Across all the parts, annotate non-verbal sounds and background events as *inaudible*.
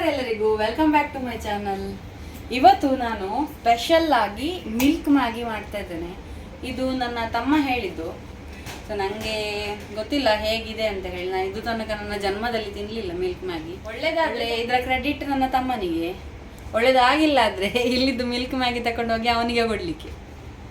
ನಮಸ್ಕಾರ ಎಲ್ಲರಿಗೂ. Welcome back to my channel ಇವತ್ತು ನಾನು ಸ್ಪೆಷಲ್ ಆಗಿ ಮಿಲ್ಕ್ ಮ್ಯಾಗಿ ಮಾಡ್ತಾ ಇದ್ದೇನೆ. ಇದು ನನ್ನ ತಮ್ಮ ಹೇಳಿದ್ದು. ಸೊ ನನಗೆ ಗೊತ್ತಿಲ್ಲ ಹೇಗಿದೆ ಅಂತ ಹೇಳಿ. ನಾನು ಇದು ತನಕ ನನ್ನ ಜನ್ಮದಲ್ಲಿ ತಿನ್ನಲಿಲ್ಲ ಮಿಲ್ಕ್ ಮ್ಯಾಗಿ ಒಳ್ಳೇದಾದ್ರೆ ಇದರ ಕ್ರೆಡಿಟ್ ನನ್ನ ತಮ್ಮನಿಗೆ. ಒಳ್ಳೇದಾಗಿಲ್ಲ ಆದರೆ ಇಲ್ಲಿದ್ದು ಮಿಲ್ಕ್ ಮ್ಯಾಗಿ ತಗೊಂಡೋಗಿ ಅವನಿಗೆ ಕೊಡಲಿಕ್ಕೆ.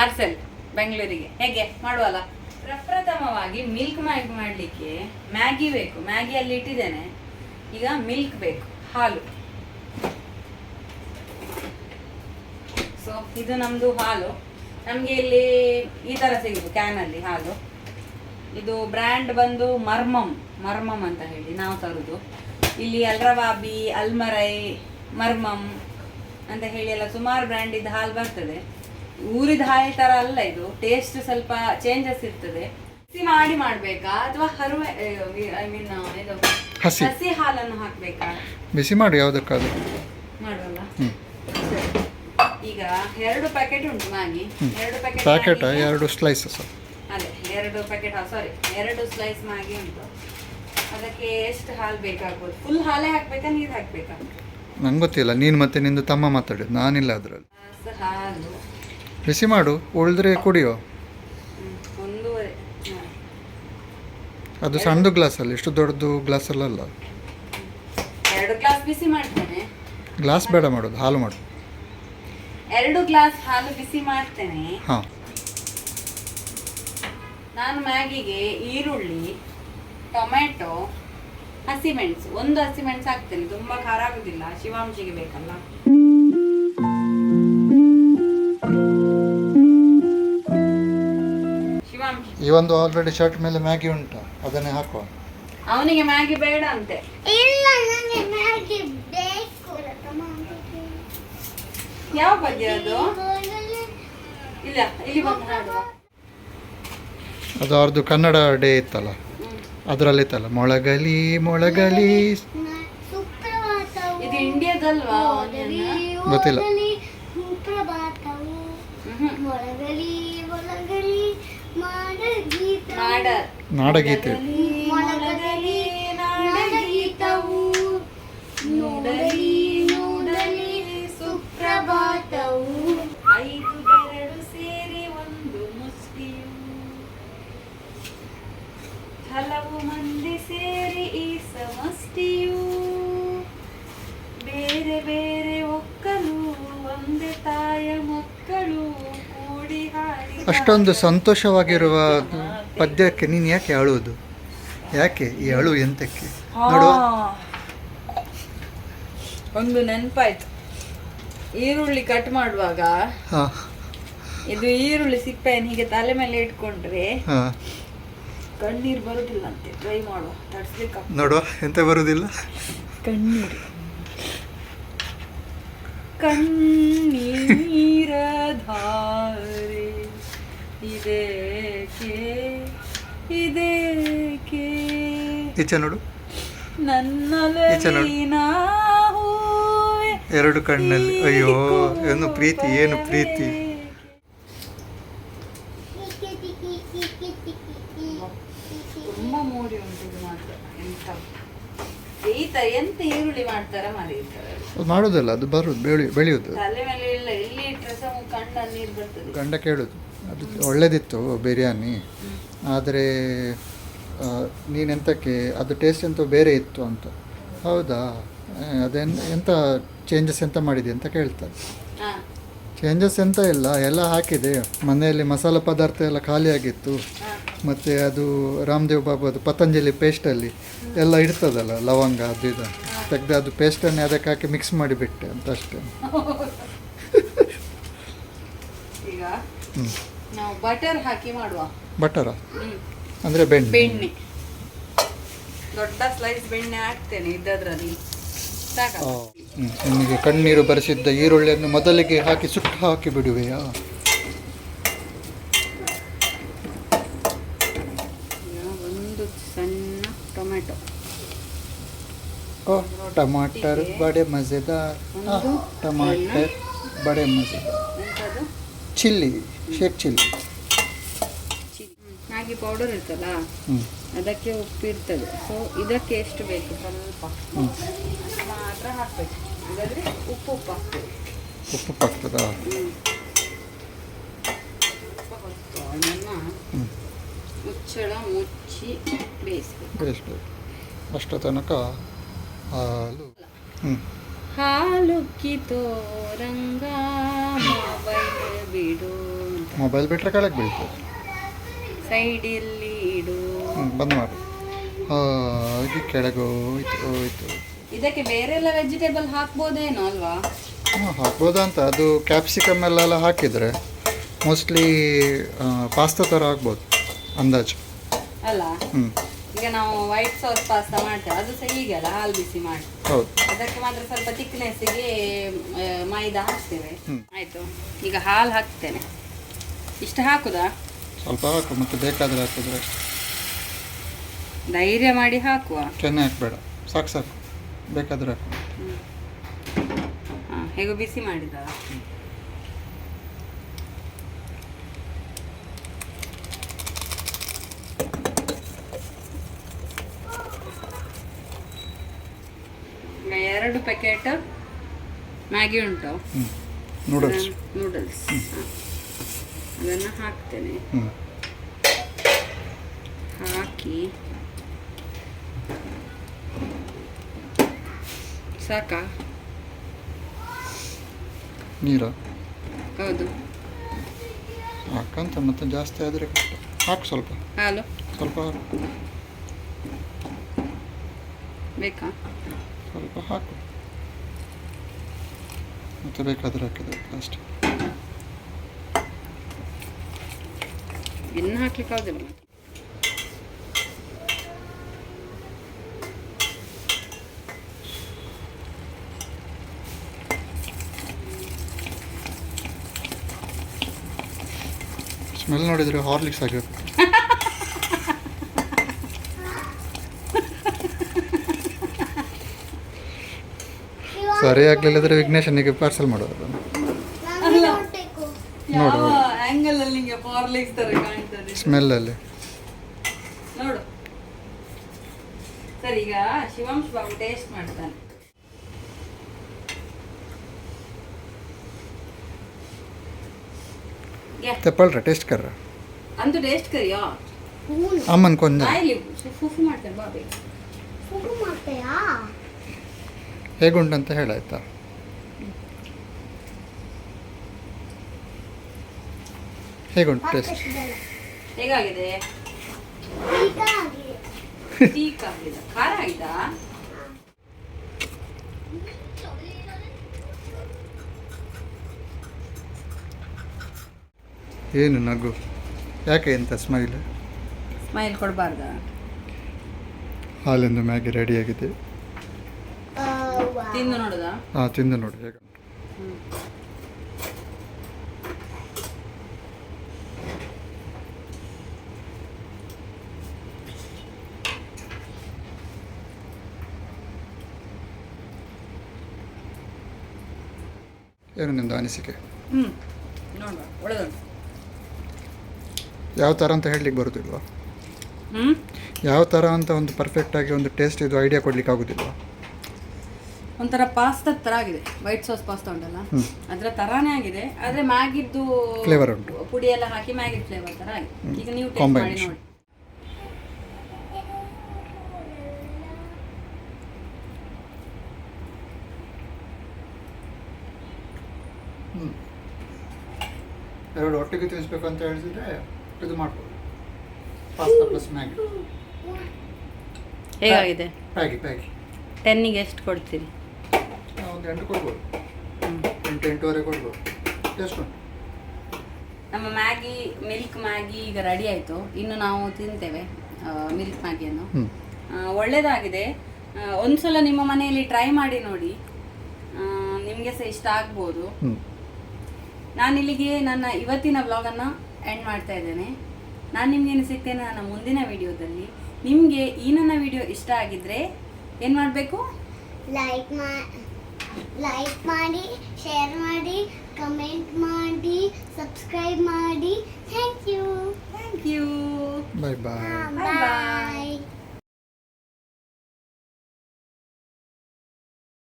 ಪಾರ್ಸೆಲ್ ಬೆಂಗಳೂರಿಗೆ ಹೇಗೆ? ಮಾಡುವಲ್ಲ? ಪ್ರಪ್ರಥಮವಾಗಿ ಮಿಲ್ಕ್ ಮ್ಯಾಗಿ ಮಾಡಲಿಕ್ಕೆ ಮ್ಯಾಗಿ ಬೇಕು. ಮ್ಯಾಗಿಯಲ್ಲಿ ಇಟ್ಟಿದ್ದೇನೆ. ಈಗ ಮಿಲ್ಕ್ ಬೇಕು. ಹಾಲು. ಸೊ ಇದು ನಮ್ಮದು ಹಾಲು. ನಮಗೆ ಇಲ್ಲಿ ಈ ಥರ ಸಿಗುದು ಕ್ಯಾನಲ್ಲಿ ಹಾಲು. ಇದು ಬ್ರ್ಯಾಂಡ್ ಬಂದು ಮರ್ಮಮ್ ಮರ್ಮಮ್ ಅಂತ ಹೇಳಿ ನಾವು ತರುದು. ಇಲ್ಲಿ ಅಲ್ರವಾಬಿ, ಅಲ್ಮರೈ ಮರ್ಮಮ್ ಅಂತ ಹೇಳಿ ಎಲ್ಲ ಸುಮಾರು ಬ್ರ್ಯಾಂಡಿದ್ದು ಹಾಲು ಬರ್ತದೆ. ಊರಿದ ಹಾಲು ಥರ ಅಲ್ಲ ಇದು ಟೇಸ್ಟ್ ಸ್ವಲ್ಪ ಚೇಂಜಸ್ ಇರ್ತದೆ. ಬಿಸಿ ಮಾಡಿ ಮಾಡಬೇಕಾ? ಅಥವಾ ಹರುವೆ ಐ ಮೀನ್ ಇದು ಹಸಿ. ಹಸಿ ಹಾಲನ್ನು ಹಾಕಬೇಕಾ? ಬಿಸಿ ಮಾಡಿ ಯಾವುದಕ್ಕಾದ್ರು. ಸರಿ. ಈಗ ಎರಡು ಪ್ಯಾಕೆಟ್ ಉಂಟು ಮ್ಯಾಗಿ. ಎರಡು ಪ್ಯಾಕೆಟ್ ಪ್ಯಾಕೆಟ್ ಎರಡು ಸ್ಲೈಸಸ್ ಅದೇ ಎರಡು ಪ್ಯಾಕೆಟ್ ಸಾರಿ ಎರಡು ಸ್ಲೈಸ್ ಮ್ಯಾಗಿ ಉಂಟು. ಅದಕ್ಕೆ ಎಷ್ಟು ಹಾಲು ಬೇಕಾಗ್ಬೋದು? ಫುಲ್ ಹಾಲೇ ಹಾಕ್ಬೇಕಾ ನೀರು ಹಾಕ್ಬೇಕಾ? ನಂಗೆ ಗೊತ್ತಿಲ್ಲ. ನೀನು ಮತ್ತೆ ನಿಂದು ತಮ್ಮ ಮಾತಾಡಿದ್ದು. ನಾನಿಲ್ಲ ಅದರಲ್ಲಿ. ಹಾಲು. ಬಿಸಿ ಮಾಡು. ಉಳಿದ್ರೆ ಕುಡಿಯೋ ಹ್ಮ್, ಒಂದೂವರೆ ಹಾ. ಅದು ಸಣ್ಣದು ಅಲ್ಲ ಎಷ್ಟು ದೊಡ್ಡದು ಗ್ಲಾಸ್ ಅಲ್ಲ ಎರಡು ಗ್ಲಾಸ್ ಬಿಸಿ ಮಾಡ್ತೇನೆ. ಗ್ಲಾಸ್ ಬೇಡ ಮಾಡೋದು ಹಾಲು ಮಾಡು. ಎರಡು ಗ್ಲಾಸ್ ಹಾಲು ಬಿಸಿ ಮಾಡ್ತೇನೆ. ಹಾಂ. ನಾನು ಮ್ಯಾಗಿಗೆ ಈರುಳ್ಳಿ ಟೊಮೆಟೊ ಹಸಿಮೆಣಸು ಒಂದು ಹಸಿಮೆಣಸು ಹಾಕ್ತೇನೆ. ತುಂಬ ಖಾರ ಆಗುದಿಲ್ಲ ಶಿವಾಂಶಿಗೆ ಬೇಕಲ್ಲ. ಈ ಒಂದು ಆಲ್ರೆಡಿ ಶರ್ಟ್ ಮೇಲೆ ಮ್ಯಾಗಿ ಉಂಟು. ಅದನ್ನೇ ಹಾಕುವ. ಅವನಿಗೆ ಮ್ಯಾಗಿ ಬೇಡ ಅಂತೆ. ಇಲ್ಲ ನನಗೆ ಮ್ಯಾಗಿ ಬೇಕು. ಯಾವ ಬಗ್ಗೆ ಅದು? ಇಲ್ಲ ಇಲ್ಲಿ ಬಂದು ಹಾಡುವ ಅದು ಅವ್ರದ್ದು ಕನ್ನಡ ಡೇ ಇತ್ತಲ್ಲ. ಅದರಲ್ಲಿ ಇತ್ತಲ್ಲ? ಮೊಳಗಲಿ ಮೊಳಗಲಿ. ಇದು ಇಂಡಿಯಾದಲ್ವಾ ಮೊಳಗಲಿ ಗೊತ್ತಿಲ್ಲ. ಮೊಳಗಲಿ ಸುಪ್ರಭಾತವು. ಮ್ಹೂ. ಮೊಳಗಲಿ ಮಾಡ ಮಾಡಗೀತ ನಾಡ ನಾಡಗೀತೆ. ಹಲವು ಮಂದಿ ಸೇರಿ ಈ ಸಮಷ್ಟಿಯು. ಬೇರೆ ಬೇರೆ ಒಕ್ಕಲು ಒಂದೇ ತಾಯ ಮಕ್ಕಳು ಕೂಡಿ ಹಾಡಿ ಅಷ್ಟೊಂದು ಸಂತೋಷವಾಗಿರುವ ಪದ್ಯಕ್ಕೆ ನೀನು ಯಾಕೆ ಅಳುವುದು ಯಾಕೆ ಈ ಅಳು ಎಂತಕ್ಕೆ? ನೋಡು ಒಂದು ನೆನಪಾಯ್ತು. ಈರುಳ್ಳಿ ಕಟ್ ಮಾಡುವಾಗ ಹಾಂ. ಇದು ಈರುಳ್ಳಿ ಸಿಪ್ಪೆಯನ್ನು ಹೀಗೆ ತಲೆ ಮೇಲೆ ಇಟ್ಕೊಂಡ್ರೆ ಹಾಂ. ಕಣ್ಣೀರು ಬರುದಿಲ್ಲ ಅಂತೆ ಟ್ರೈ ಮಾಡುವ ತಡ್ಸ್ಲಿಕ್ಕೆ ನೋಡುವ ಎಂತ ಬರುವುದಿಲ್ಲ ಕಣ್ಣೀರು. ಕಣ್ಣೀರ ಧಾರೆ ಇದೇಕೆ ಇದೇಕೆ ಈಚೆ ನೋಡು. ಹೂವೆ? ಎರಡು ಕಣ್ಣಲ್ಲಿ. ಅಯ್ಯೋ ಏನು ಪ್ರೀತಿ ಏನು ಪ್ರೀತಿ? ತುಂಬಾ ಮೋಡಿ ಉಂಟು ಇದು ಮಾತ್ರ. ಎಂತ? ಈ ತರ ಎಂತ ಈರುಳ್ಳಿ ಮಾಡ್ತಾರ ಮರೀತಾರೆ ಅದು ಮಾಡೋದಲ್ಲ ಅದು ಬರುದು ಬೆಳಿ ಬೆಳೆಯುವುದು ತಲೆ ಮೇಲೆ ಇಲ್ಲ ಇಲ್ಲಿ ಇಟ್ರೆ ಸಹ ಕಣ್ಣ ನೀರು ಬರ್ತದೆ. ಗಂಡ ಕೇಳೋದು. ಅದು ಒಳ್ಳೇದಿತ್ತು ಬಿರಿಯಾನಿ. ಆದರೆ ನೀನೆಂತಕ್ಕೆ ಅದು ಟೇಸ್ಟ್ ಎಂತ ಬೇರೆ ಇತ್ತು ಅಂತ. ಹೌದಾ? ಅದೆನ್ ಎಂತ ಚೇಂಜಸ್ ಎಂತ ಮಾಡಿದೆ ಅಂತ ಕೇಳ್ತಾರೆ ಚೇಂಜಸ್ ಎಂತ ಇಲ್ಲ ಎಲ್ಲ ಹಾಕಿದೆ. ಮನೆಯಲ್ಲಿ ಮಸಾಲ ಪದಾರ್ಥ ಎಲ್ಲ ಖಾಲಿಯಾಗಿತ್ತು. ಮತ್ತು ಅದು ರಾಮದೇವ್ ಬಾಬು ಅದು ಪತಂಜಲಿ ಪೇಸ್ಟಲ್ಲಿ ಎಲ್ಲ ಇರ್ತದಲ್ಲ ಲವಂಗ ಅದು ಇದು. ತೆಗೆದು ಅದು ಪೇಸ್ಟನ್ನೇ ಅದಕ್ಕೆ ಹಾಕಿ ಮಿಕ್ಸ್ ಮಾಡಿಬಿಟ್ಟೆ ಅಂತ ಅಷ್ಟೇ ಈಗ ಹ್ಞೂ ನಾವು ಬಟರ್ ಹಾಕಿ ಮಾಡುವ. ಬಟರ್? ಅಂದ್ರೆ ಬೆಣ್ಣೆ. ಬೆಣ್ಣೆ. ದೊಡ್ಡ ಸ್ಲೈಸ್ ಬೆಣ್ಣೆ ಹಾಕ್ತೇನೆ ಇದ್ದದ್ರಲ್ಲಿ. ನಿಮಗೆ. ಕಣ್ಣೀರು ಬರೆಸಿದ್ದ ಈರುಳ್ಳಿಯನ್ನು ಮೊದಲಿಗೆ ಹಾಕಿ ಸುಟ್ಟು ಹಾಕಿ ಬಿಡುವೆಯಾ? ಒಂದು ಸಣ್ಣ ಟೊಮೆಟೊ. ಓ ಟಮಾಟರ್ ಬಡೆ ಮಜೆದಾರ್. ಟಮಾಟರ್ ಬಡೆ ಮಜೆದಾರ್. Chilli shake chilli. Maggi powder ಇರ್ತಲ್ಲ ಅದಕ್ಕೆ ಉಪ್ಪು ಇರ್ತದೆ. ಸೊ ಇದಕ್ಕೆ ಎಷ್ಟು ಬೇಕು? ಸ್ವಲ್ಪ. ಮಾತ್ರ ಹಾಕ್ಬೇಕು. ಹಾಗಾದ್ರೆ ಉಪ್ಪು ಉಪ್ಪು ಹಾಕ್ಬೇಕು. ಉಪ್ಪು ಹ್ಞೂ ಮುಚ್ಚಳ ಮುಚ್ಚಿ ಬೇಯಿಸ್ಬೇಕು. ಬೇಯಿಸ್ಬೇಕು. ಅಷ್ಟು ತನಕ ಹಾಲು. ಹಾಲುಕ್ಕಿತೋ ರಂಗ ಮೊಬೈಲ್ ಬಿಡು ಮೊಬೈಲ್ ಬಿಟ್ಟರೆ ಕೆಳಗೆ ಬೀಳ್ತದೆ. ಸೈಡಲ್ಲಿ ಇಡು. ಬಂದ್ ಮಾಡಿ. ಇದು ಕೆಳಗೆ ಹೋಯ್ತು ಹೋಯ್ತು. ಇದಕ್ಕೆ ಬೇರೆ ಎಲ್ಲ ವೆಜಿಟೇಬಲ್ ಹಾಕ್ಬೋದೇನೋ ಅಲ್ವಾ? ಹಾಂ ಹಾಕ್ಬೋದಾ ಅಂತ. ಅದು ಕ್ಯಾಪ್ಸಿಕಮ್ ಎಲ್ಲ ಹಾಕಿದರೆ ಮೋಸ್ಟ್ಲಿ ಪಾಸ್ತಾ ಥರ ಆಗ್ಬೋದು ಅಂದಾಜು. ಅಲ್ಲ? ಹ್ಞೂ ಈಗ ನಾವು ವೈಟ್ ಸಾಸ್ ಪಾಸ್ತಾ ಮಾಡ್ತೇವೆ. ಅದು ಸಹ ಹೀಗೆ ಅಲ್ಲ ಹಾಲು ಬಿಸಿ ಮಾಡಿ. ಹೌದು. ಅದಕ್ಕೆ ಮಾತ್ರ ಸ್ವಲ್ಪ ತಿಕ್ನೆಸ್ಸಿಗೆ ಮೈದಾ ಹಾಕ್ತೇವೆ. ಹ್ಮ್. ಆಯಿತು. ಈಗ ಹಾಲು ಹಾಕ್ತೇನೆ. ಇಷ್ಟು ಹಾಕುದಾ? ಸ್ವಲ್ಪ ಹಾಕು ಮತ್ತು ಬೇಕಾದರೆ ಹಾಕಿದ್ರೆ. ಧೈರ್ಯ ಮಾಡಿ ಹಾಕುವ? ಚೆನ್ನಾಗಿ ಹಾಕಬೇಡ. ಸಾಕು ಸಾಕು. ಬೇಕಾದರೆ ಹಾಕು. ಹಾಂ ಹೇಗೋ ಬಿಸಿ ಮಾಡಿದ? ಎರಡು ಪ್ಯಾಕೆಟ್ ಮ್ಯಾಗಿ ಉಂಟು. ನೂಡಲ್ಸ್ ನೂಡಲ್ಸ್ ಅದನ್ನು ಹಾಕ್ತೇನೆ. ಹಾಕಿ. ಸಾಕಾ? ನೀರು? ಹೌದು. ಹಾಕಂತ ಮತ್ತೆ ಜಾಸ್ತಿ ಆದರೆ ಕಷ್ಟ. ಹಾಕು ಸ್ವಲ್ಪ. ಹಾಲು? ಸ್ವಲ್ಪ ಹಾಕು. ಬೇಕಾ? ಸ್ವಲ್ಪ ಹಾಕು. ಮತ್ತೆ ಬೇಕಾದರೆ ಹಾಕಿದ್ರೆ ಅಷ್ಟೇ. ಇನ್ನು ಹಾಕ್ಲಿಕ್ಕೆ ಆಗುದಿಲ್ಲ ಸ್ಮೆಲ್ ನೋಡಿದ್ರೆ ಹಾರ್ಲಿಕ್ಸ್ ಆಗಿರುತ್ತೆ. *laughs* ಸರಿ ಆಗ್ಲಿಲ್ಲದ್ರೆ ವಿಘ್ನೇಶನಿಗೆ ಪಾರ್ಸಲ್ ಮಾಡೋದು. ನೋಡು, ಪಾರ್ಲಿಕ್ಸ್ ತರ ಕಾಣ್ತದೆ ಸ್ಮೆಲ್ಲಲ್ಲಿ ನೋಡು. ಸರಿ ಈಗ ಶಿವಾಂಶ್ ಬಾಬು ಟೇಸ್ಟ್ ಮಾಡ್ತಾನೆ. ಯಾ, ತೆಪ್ಪಳ್ರ ಟೇಸ್ಟ್ ಕರ್ರ. ಅಂತೂ ಟೇಸ್ಟ್ ಕರಿಯೋ? ಅಮ್ಮನ್ ಕೊಂದ. ಫುಫು ಮಾಡ್ತೇನೆ ಬಾಬಿ. ಫುಫು ಮಾಡ್ತೀಯಾ? ಹೇಗುಂಟಂತ ಹೇಳಾಯ್ತಾ? ಹೇಗುಂಟು ಟೇಸ್ಟ್ ಹೇಗಾಗಿದೆ? ಆಗಿದೆ. ಆಗಿದೆ. ಖಾರ ಆಯ್ತಾ? ಏನು ನಗು? ಯಾಕೆ ಎಂತ ಸ್ಮೈಲ್ ಸ್ಮೈಲ್ ಕೊಡಬಾರ್ದ? ಹಾಲಿಂದ ಮ್ಯಾಗಿ ರೆಡಿಯಾಗಿದೆ ಆ, ವಾ. ತಿಂದು ನೋಡುದಾ? ಹಾಂ ತಿಂದು ನೋಡಿ ಹೇಗೆ ಏನು ನಿಂದು ಅನಿಸಿಕೆ? ಹ್ಞೂ ನೋಡುವ ಒಳ್ಳೆದುಂಟು ಯಾವ ಥರ ಅಂತ ಹೇಳಲಿಕ್ಕೆ ಬರೋದಿಲ್ವಾ? ಹ್ಞೂ ಯಾವ ಥರ ಅಂತ ಒಂದು ಪರ್ಫೆಕ್ಟ್ ಆಗಿ ಒಂದು ಟೇಸ್ಟ್ ಇದು ಐಡಿಯಾ ಕೊಡ್ಲಿಕ್ಕೆ ಆಗೋದಿಲ್ವಾ? ಒಂಥರ ಪಾಸ್ತಾ ತರ ಆಗಿದೆ. ವೈಟ್ ಸಾಸ್ ಪಾಸ್ತಾ ಉಂಟಲ್ಲ? ಹ್ಮ್. ಅದರ ತರಾನೇ ಆಗಿದೆ. ಆದ್ರೆ ಮ್ಯಾಗಿದ್ದು ಫ್ಲೇವರ್ ಉಂಟು. ಪುಡಿ ಎಲ್ಲ ಹಾಕಿ ಮ್ಯಾಗಿ ಫ್ಲೇವರ್ ತರ ಆಗಿದೆ. ಈಗ ನೀವು ಟೇಸ್ಟ್ ಮಾಡಿ ನೋಡಿ. ಎರಡು ಒಟ್ಟಿಗೆ ತಿನ್ನಿಸ್ಬೇಕು ಅಂತ ಹೇಳಿದ್ರೆ ಇದು ಮಾಡ್ಬೋದು. Pasta plus Maggi. ಹೇಗಾಗಿದೆ ಪ್ಯಾಗಿ ಪ್ಯಾಗಿ ಟೆನ್ನಿಗೆ ಎಷ್ಟು ಕೊಡ್ತೀರಿ? ಒಂದು ಎಂಟು ಕೊಡ್ಬೋದು. ಎಂಟು ಎಂಟೂವರೆ ಕೊಡ್ಬೋದು. ಎಷ್ಟು? ಉಂಟು ನಮ್ಮ ಮ್ಯಾಗಿ ಮಿಲ್ಕ್ ಮ್ಯಾಗಿ ಈಗ ರೆಡಿ ಆಯಿತು. ಇನ್ನು ನಾವು ತಿಂತೇವೆ ಮಿಲ್ಕ್ ಮ್ಯಾಗಿಯನ್ನು. ಒಳ್ಳೆಯದಾಗಿದೆ ಆ, ಒಂದ್ಸಲ ನಿಮ್ಮ ಮನೆಯಲ್ಲಿ ಟ್ರೈ ಮಾಡಿ ನೋಡಿ. ನಿಮಗೆ ಸಹ ಇಷ್ಟ ಆಗ್ಬೋದು. ನಾನಿಲ್ಲಿಗೆ ನನ್ನ ಇವತ್ತಿನ ವ್ಲಾಗನ್ನು ಎಂಡ್ ಮಾಡ್ತಾ ಇದ್ದೇನೆ. ನಾನು ನಿಮ್ಗೇನು ಸಿಗ್ತೇನೆ ನನ್ನ ಮುಂದಿನ ವಿಡಿಯೋದಲ್ಲಿ. ನಿಮಗೆ ಈ ನನ್ನ ವಿಡಿಯೋ ಇಷ್ಟ ಆಗಿದ್ರೆ ಏನು ಮಾಡಬೇಕು? ಲೈಕ್ ಮಾ ಲೈಕ್ ಮಾಡಿ ಶೇರ್ ಮಾಡಿ ಕಮೆಂಟ್ ಮಾಡಿ ಸಬ್ಸ್ಕ್ರೈಬ್ ಮಾಡಿ. Thank you thank you bye bye. Bye